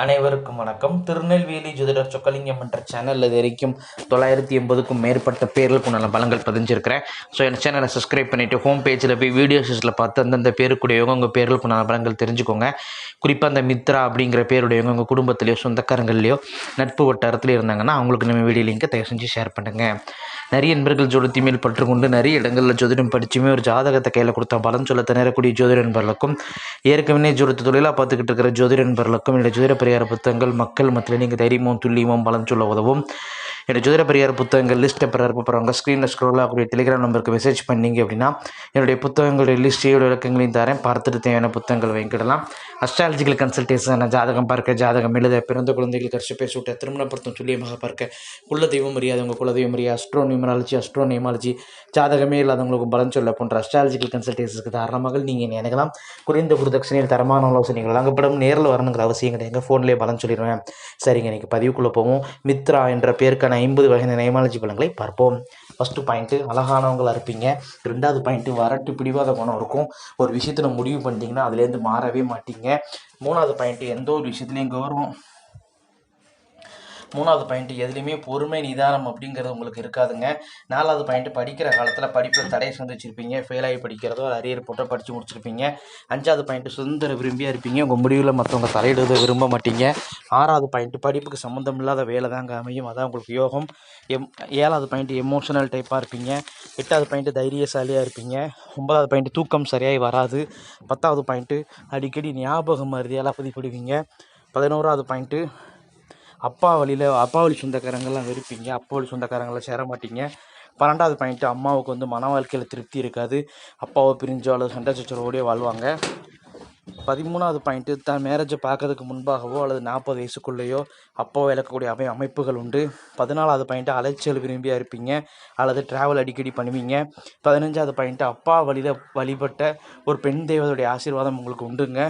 அனைவருக்கும் வணக்கம். திருநெல்வேலி ஜோதிடர் சொக்கலிங்கம் என்ற சேனல் இது வரைக்கும் தொள்ளாயிரத்தி எண்பதுக்கும் மேற்பட்ட பேர்களுக்கு நல்ல பலங்கள் பதிஞ்சிருக்கிறேன். ஸோ என் சேனலை சப்ஸ்கிரைப் பண்ணிவிட்டு ஹோம் பேஜில் போய் வீடியோஸில் பார்த்து அந்தந்த பேருக்குடையவங்க உங்கள் பேர்களுக்கு நல்ல பலங்கள் தெரிஞ்சுக்கோங்க. குறிப்பாக அந்த மித்ரா அப்படிங்கிற பேருடையவங்க உங்கள் குடும்பத்திலையோ சொந்தக்காரங்கள்லையோ நட்பு வட்டாரத்தில் இருந்தாங்கன்னா அவங்களுக்கு நம்ம வீடியோ லிங்கை தயவு செஞ்சு ஷேர் பண்ணுங்கள் நிறைய நண்பர்கள் ஜோதிடத்தி மேல் பற்று கொண்டு நிறைய இடங்களில் ஜோதிடம் படிச்சுமே ஒரு ஜாதகத்தை கையில் கொடுத்தா பலன் சொல்ல திணறக்கூடிய ஜோதிட நண்பர்களுக்கும் ஏற்கனவே ஜோதிட தொழிலாக பார்த்துக்கிட்டு இருக்கிற ஜோதிட நண்பர்களுக்கும் என்னுடைய ஜோதிட பரிகார புத்தகங்கள் மக்கள் மத்தியில் நீங்கள் தைரியமும் துல்லியமும் பலன் சொல்ல உதவும். என்னோடய ஜோதிட பரிகார புத்தகங்கள் லிஸ்ட்டை பெற போகிறவங்க ஸ்க்ரீனில் ஸ்க்ரோல் ஆகக்கூடிய டெலிகிராம் நம்பருக்கு மெசேஜ் பண்ணீங்க அப்படின்னா என்னுடைய புத்தகங்களுடைய லிஸ்ட்டையோட விளக்கங்களையும் தரேன். பார்த்துட்டு தேவையான புத்தகங்கள் வாங்கிக்கிடலாம். அஸ்ட்ராலஜிக்கல் கன்சல்டேஷன் ஜாதகம் பார்க்க ஜாதகம் எழுத பிறந்த குழந்தைகள் கரிசு பேசூட்ட திருமணப்படுத்தும் துல்லியமாக பார்க்க குல தெய்வம் அறியாதவங்க குல தெய்வம் அறியா அஸ்ட்ரோ நியூமராலஜி அஸ்ட்ரோ நியமாலஜி ஜாதகமே இல்லாதவங்களுக்கு பலன் சொல்ல போன்ற அஸ்ட்ராலஜிக்கல் கன்சல்டேஷனுக்கு தாராளமாக நீங்கள் நினைக்கலாம் குறைந்த குருதட்சணையில் தரமான ஆலோசனைகள் வழங்கப்படும். நேரில் வரணுங்கிற அவசியம் கிடையாது. ஃபோன்லேயே பலன் சொல்லிடுவேன். சரிங்க இன்றைக்கி பதிவுக்குள்ளே போவோம். மித்ரா என்ற பேருக்கான ஐம்பது வகையான நியமாலஜி பலன்களை பார்ப்போம். ஃபஸ்ட்டு பாயிண்ட்டு அழகானவங்களா இருப்பீங்க ரெண்டாவது பாயிண்ட்டு வரட்டு பிடிவாத குணம் இருக்கும். ஒரு விஷயத்தில் முடிவு பண்ணிட்டீங்கன்னா அதுலேருந்து மாறவே மாட்டீங்க. மூணாவது பாயிண்ட்டு எந்த ஒரு விஷயத்துலையும் கௌரவம் மூணாவது பாயிண்ட் எதுலேயுமே பொறுமை நிதானம் அப்படிங்கிறது உங்களுக்கு இருக்காதுங்க. நாலாவது பாயிண்ட் படிக்கிற காலத்தில் படிப்பில் தடை சந்திச்சிருப்பீங்க ஃபெயில் ஆகி படிக்கிறதோ அரியர் போட்டோ படித்து முடிச்சிருப்பீங்க. அஞ்சாவது பாயிண்ட் சுதந்திர விரும்பியாக இருப்பீங்க. உங்கள் முடிவில் மற்றவங்க தலையிடுவதை விரும்ப மாட்டீங்க. ஆறாவது பாயிண்ட் படிப்புக்கு சம்மந்தம் இல்லாத வேலை தாங்க அமையும். அதான் உங்களுக்கு யோகம். எம் ஏழாவது பாயிண்ட் எமோஷனல் டைப்பாக இருப்பீங்க. எட்டாவது பாயிண்ட் தைரியசாலியாக இருப்பீங்க. ஒன்பதாவது பாயிண்ட் தூக்கம் சரியாகி வராது. பத்தாவது பாயிண்ட்டு அடிக்கடி ஞாபகம் மருதியால் பதிப்படுவீங்க பதினோராவது பாயிண்ட்டு அப்பா வழியில் அப்பா வழி சொந்தக்காரங்கள்லாம் வெறுப்பீங்க. அப்பா வழி சொந்தக்காரங்களாம் சேர மாட்டீங்க. பன்னெண்டாவது பாயிண்ட்டு அம்மாவுக்கு வந்து மன வாழ்க்கையில் திருப்தி இருக்காது. அப்பாவை பிரிஞ்சோ அல்லது சண்டை சச்சரவோடய வாழ்வாங்க. பதிமூணாவது பாயிண்ட்டு தான் மேரேஜை பார்க்கறதுக்கு முன்பாகவோ அல்லது நாற்பது வயசுக்குள்ளேயோ அப்பாவை இழக்கக்கூடிய அமை அமைப்புகள் உண்டு. பதினாலாவது பாயிண்ட்டு அலைச்சல் விரும்பியாக இருப்பீங்க அல்லது ட்ராவல் அடிக்கடி பண்ணுவீங்க. பதினஞ்சாவது பாயிண்ட்டு அப்பா வழியில் வழிபட்ட ஒரு பெண் தெய்வத்துடைய ஆசீர்வாதம் உங்களுக்கு உண்டுங்க.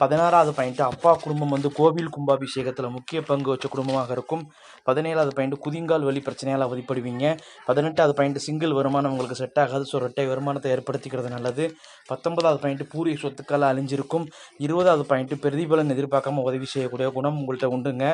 பதினாறாவது பாயிண்ட்டு அப்பா குடும்பம் வந்து கோவில் கும்பாபிஷேகத்தில் முக்கிய பங்கு வச்ச குடும்பமாக இருக்கும். பதினேழாவது பாயிண்ட் குதிங்கால் வழி பிரச்சனையால் அவதிப்படுவீங்க. பதினெட்டாவது பாயிண்ட் சிங்கிள் வருமானம் உங்களுக்கு செட் ஆகாது. ஸோ ரெட்டை வருமானத்தை ஏற்படுத்திக்கிறது நல்லது. பத்தொன்பதாவது பாயிண்ட் பூரிய சொத்துக்கள் அழிஞ்சிருக்கும். இருபதாவது பாயிண்ட் பிரதிபலன் எதிர்பார்க்காம உதவி செய்யக்கூடிய குணம் உங்கள்கிட்ட உண்டுங்க.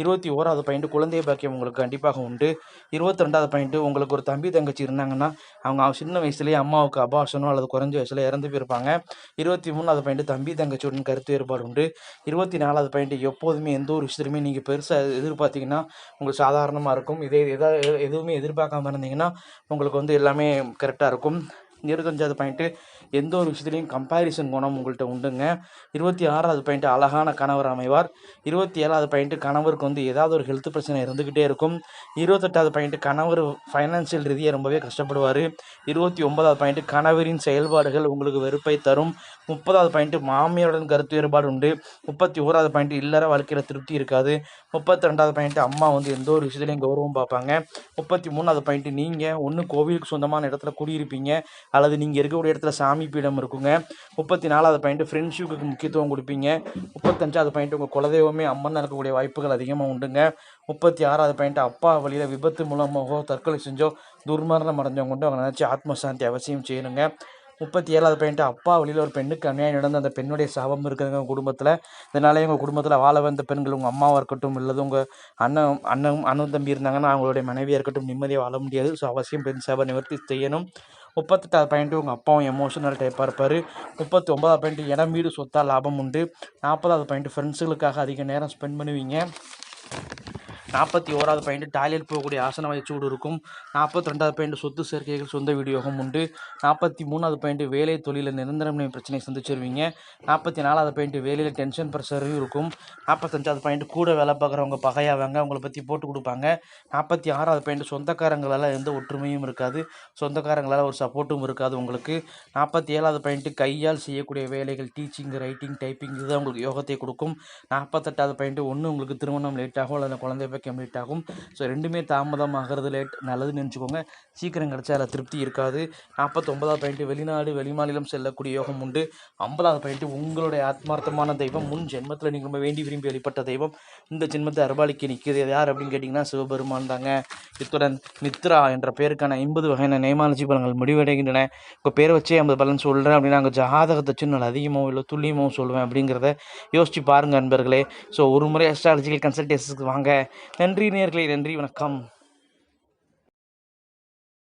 இருபத்தி ஓராவது பாயிண்ட் குழந்தை பாக்கியம் உங்களுக்கு கண்டிப்பாக உண்டு. இருபத்தி ரெண்டாவது பாயிண்ட் உங்களுக்கு ஒரு தம்பி தங்கச்சி இருந்தாங்கன்னா அவங்க சின்ன வயசுலேயே அம்மாவுக்கு அபாஷனோ அல்லது குறைஞ்ச வயசில் இறந்து போயிருப்பாங்க. இருபத்தி மூணாவது பாயிண்ட் தம்பி தங்கச்சியுடன் கருத்து வேறுபாடு உண்டு. இருபத்தி நாலாவது பாயிண்ட் எப்போதுமே எந்த ஒரு விஷயத்துலையுமே நீங்கள் பெருசாக எதிர்பார்த்தீங்கன்னா உங்களுக்கு சாதாரணமாக இருக்கும். இதே எதாவது எதுவுமே எதிர்பார்க்காம இருந்தீங்கன்னா உங்களுக்கு வந்து எல்லாமே கரெக்டாக இருக்கும். இருபத்தஞ்சாவது பாயிண்ட்டு எந்த ஒரு விஷயத்துலையும் கம்பேரிசன் குணம் உங்கள்கிட்ட உண்டுங்க. இருபத்தி ஆறாவது பாயிண்ட்டு அழகான கணவர் அமைவார். இருபத்தி ஏழாவது பாயிண்ட்டு கணவருக்கு வந்து ஏதாவது ஒரு ஹெல்த் பிரச்சனை இருந்துக்கிட்டே இருக்கும். இருபத்தெட்டாவது பாயிண்ட்டு கணவர் ஃபைனான்சியல் ரீதியாக ரொம்பவே கஷ்டப்படுவார். இருபத்தி ஒன்பதாவது பாயிண்ட்டு கணவரின் செயல்பாடுகள் உங்களுக்கு வெறுப்பை தரும். முப்பதாவது பாயிண்ட்டு மாமியாருடன் கருத்து வேறுபாடு உண்டு. முப்பத்தி ஓராவது பாயிண்ட்டு இல்லற வாழ்க்கையில் திருப்தி இருக்காது. முப்பத்தி ரெண்டாவது பாயிண்ட்டு அம்மா வந்து எந்த ஒரு விஷயத்துலையும் கௌரவம் பார்ப்பாங்க. முப்பத்தி மூணாவது பாயிண்ட்டு நீங்கள் ஒன்று கோவிலுக்கு சொந்தமான இடத்துல குடியிருப்பீங்க. அல்லது நீங்கள் இருக்கக்கூடிய இடத்துல சாமி பீடம் இருக்குங்க முப்பத்தி நாலாவது பாயிண்ட் ஃப்ரெண்ட்ஷிப்புக்கு முக்கியத்துவம் கொடுப்பீங்க. முப்பத்தஞ்சாவது பாயிண்ட் உங்கள் குலதெய்வமே அம்மன் இருக்கக்கூடிய வாய்ப்புகள் அதிகமாக உண்டுங்க. முப்பத்தி ஆறாவது பாயிண்ட் அப்பா வழியில் விபத்து மூலமாகவோ தற்கொலை செஞ்சோ துர்மரணம் அடைஞ்சவங்க கொண்டு அவங்க நினச்சி ஆத்மசாந்தி அவசியம் செய்யணுங்க. முப்பத்தி ஏழாவது பாயிண்ட் அப்பா வழியில் ஒரு பெண்ணுக்கு அநியாயம் நடந்து அந்த பெண்ணுடைய சாபம் இருக்குதுங்க உங்கள் குடும்பத்தில். இதனாலே உங்கள் குடும்பத்தில் வாழ வந்த பெண்கள் உங்கள் அம்மாவாக இருக்கட்டும் இல்லது உங்கள் அண்ணன் அண்ணன் அண்ணன் தம்பி இருந்தாங்கன்னா அவங்களுடைய மனைவியாக இருக்கட்டும் நிம்மதியாக வாழ முடியாது. ஸோ அவசியம் பெண் சாபம் நிவர்த்தி செய்யணும். முப்பத்தெட்டாவது பாயிண்ட்டு உங்கள் அப்பாவும் எமோஷனல் டைப்பாக இருப்பார். முப்பத்தி ஒன்பதாவது பாயிண்ட்டு இடம் வீடு சொத்தா லாபம் உண்டு. நாற்பதாவது பாயிண்ட்டு ஃப்ரெண்ட்ஸுகளுக்காக அதிக நேரம் ஸ்பெண்ட் பண்ணுவீங்க. நாற்பத்தி ஓராவது பாயிண்ட் டாய்லெட் போகக்கூடிய ஆசன வயச்சூடு இருக்கும். நாற்பத்தி ரெண்டாவது பாயிண்ட் சொத்து சேர்க்கைகள் சொந்த வீடியோகம் உண்டு. நாற்பத்தி மூணாவது பாயிண்ட் வேலை தொழிலில் நிரந்தரமை பிரச்சனை சந்திச்சிருவீங்க. நாற்பத்தி நாலாவது பாயிண்ட் வேலையில் டென்ஷன் ப்ரெஷரும் இருக்கும். நாற்பத்தஞ்சாவது பாயிண்ட் கூட வேலை பார்க்குறவங்க பகையாவாங்க அவங்கள பற்றி போட்டு கொடுப்பாங்க. நாற்பத்தி ஆறாவது பாயிண்ட் சொந்தக்காரங்களால் எந்த ஒற்றுமையும் இருக்காது. சொந்தக்காரங்களால் ஒரு சப்போர்ட்டும் இருக்காது உங்களுக்கு. நாற்பத்தி ஏழாவது பாயிண்ட் கையால் செய்யக்கூடிய வேலைகள் டீச்சிங் ரைட்டிங் டைப்பிங் இதுதான் உங்களுக்கு யோகத்தை கொடுக்கும். நாற்பத்தெட்டாவது பாயிண்ட் ஒன்று உங்களுக்கு திருமணம் லேட்டாகும் அல்லது குழந்தை கம்ப்ளீட் ஆகும். ஸோ ரெண்டுமே தாமதமாகிறது லேட் நல்லதுன்னு நினச்சிக்கோங்க. சீக்கிரம் கிடச்சா அதில் திருப்தி இருக்காது. நாற்பத்தொம்பதாவது பாயிண்ட்டு வெளிநாடு வெளிமாநிலம் செல்லக்கூடிய யோகம் உண்டு. ஐம்பதாவது பாயிண்ட்டு உங்களுடைய ஆத்மார்த்தமான தெய்வம். முன் ஜென்மத்தில் நீங்கள் ரொம்ப வேண்டி விரும்பி வழிபட்ட தெய்வம். இந்த ஜென்மத்தை அருபாலிக்கு நிற்கிறது யார்? அப்படின்னு கேட்டிங்கன்னா சிவபெருமான் தாங்க. இத்துடன் மித்ரா என்ற பேருக்கான ஐம்பது வகையான நேமாலஜி பலன்கள் முடிவடைகின்றன. இப்போ பேரை வச்சே ஐம்பது பலன் சொல்கிறேன் அப்படின்னா அங்கே ஜாதகத்தை வச்சு நான் அதிகமாகவும் இல்லை துல்லியமாகவும் சொல்லுவேன் அப்படிங்கிறத யோசிச்சு பாருங்கள் நண்பர்களே ஸோ ஒரு முறை அஸ்ட்ராலஜிக்கல் கன்சல்டேஷனுக்கு வாங்க. நன்றி நேர்களே நன்றி வணக்கம்.